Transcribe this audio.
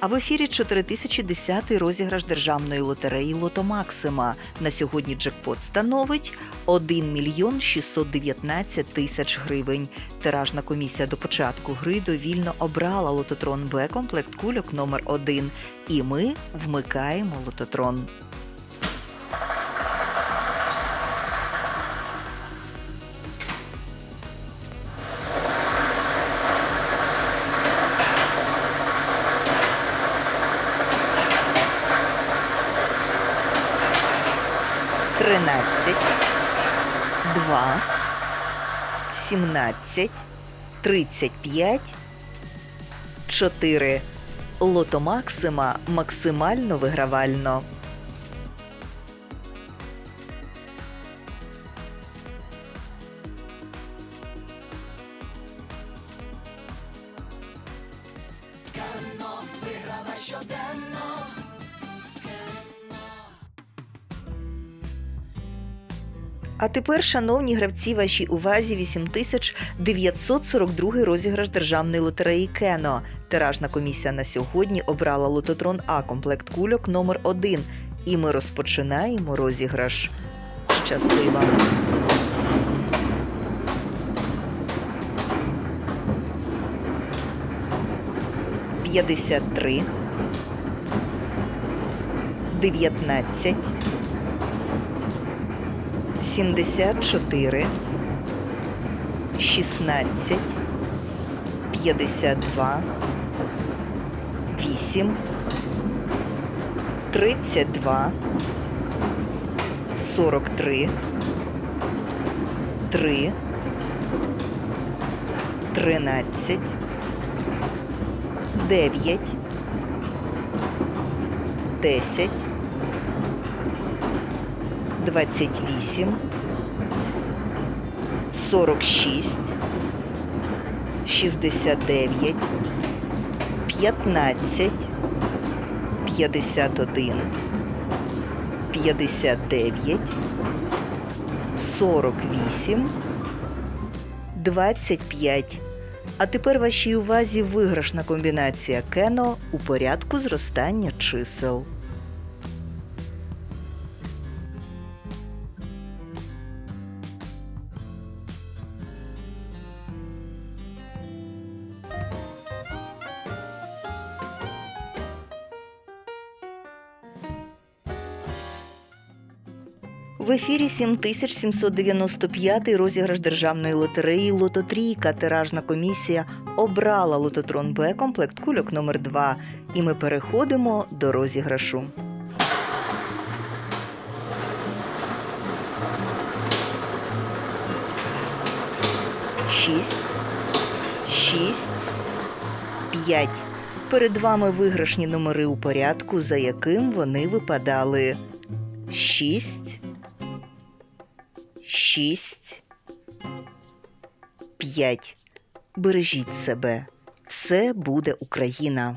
А в ефірі 4010 розіграш державної лотереї Лото Максима. На сьогодні джекпот становить 1 мільйон 619 тисяч гривень. Тиражна комісія до початку гри довільно обрала лототрон Б комплект кульок номер 1 І ми вмикаємо лототрон. Тринадцять, два, сімнадцять, тридцять п'ять, чотири. Лото Максима максимально вигравально. А тепер, шановні гравці, вашій увазі 8942 розіграш державної лотереї Кено. Тиражна комісія на сьогодні обрала лототрон А комплект кульок номер 1 І ми розпочинаємо розіграш. Щаслива! П'ятдесят три, дев'ятнадцять, 74, 16, 52, 8, 32, 43, 3, 13, 9, 10, 28, 46, 69, 15, 51, 59, 48, 25. А тепер вашій увазі виграшна комбінація кено у порядку зростання чисел. В ефірі 7795 розіграш державної лотереї Лототрійка. Тиражна комісія обрала лототрон Б комплект кульок номер 2 І ми переходимо до розіграшу. Шість, шість, п'ять. Перед вами виграшні номери у порядку, за яким вони випадали. Шість, шість, п'ять. Бережіть себе. Все буде Україна.